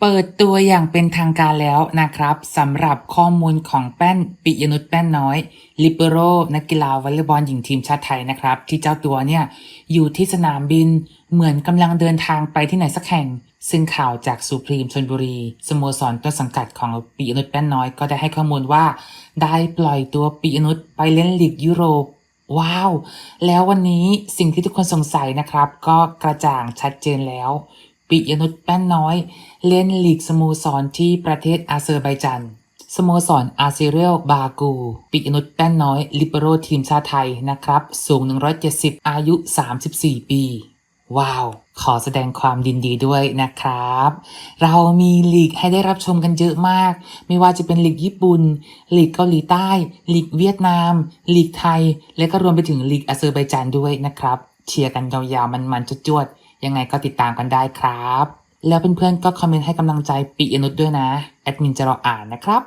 เปิดตัวอย่างเป็นทางการแล้วนะครับสำหรับข้อมูลของแป้นปิยนุชแป้นน้อยลิเบโรนักกีฬาวอลเลย์บอลหญิงทีมชาติไทยนะครับ ที่เจ้าตัวเนี่ยอยู่ที่สนามบินเหมือนกำลังเดินทางไปที่ไหนสักแห่ง ซึ่งข่าวจากสุพรีมชนบุรีสโมสรต้นสังกัดของปิยนุชแป้นน้อยก็ได้ให้ข้อมูลว่า ได้ปล่อยตัวปิยนุชไปเล่นลีกยุโรปว้าว แล้ววันนี้สิ่งที่ทุกคนสงสัยนะครับ ก็กระจ่างชัดเจนแล้ว ปิยนุชแป้นน้อย เล่นลีกสโมสรที่ประเทศอาเซอร์ไบจันสโมสรอาเซเรียลบากูปิยนุชแป้นน้อย ลิเบโรทีมชาติไทยนะครับ สูง 170 อายุ 34 ปี ว้าว ขอแสดงความดินดีด้วยนะครับ เรามีลีกให้ได้รับชมกันเยอะมาก ไม่ว่าจะเป็นลีกญี่ปุ่นลีกเกาหลีใต้ลีกเวียดนามลีกไทย และก็รวมไปถึงลีกอาเซอร์ไบจานด้วยนะครับเชียร์กันยาวๆมันๆจวดๆ ยังไงก็ติดตามกันได้ครับ แล้วเพื่อนๆก็คอมเมนต์ให้กำลังใจปีอนุชด้วยนะ แอดมินจะรออ่านนะครับ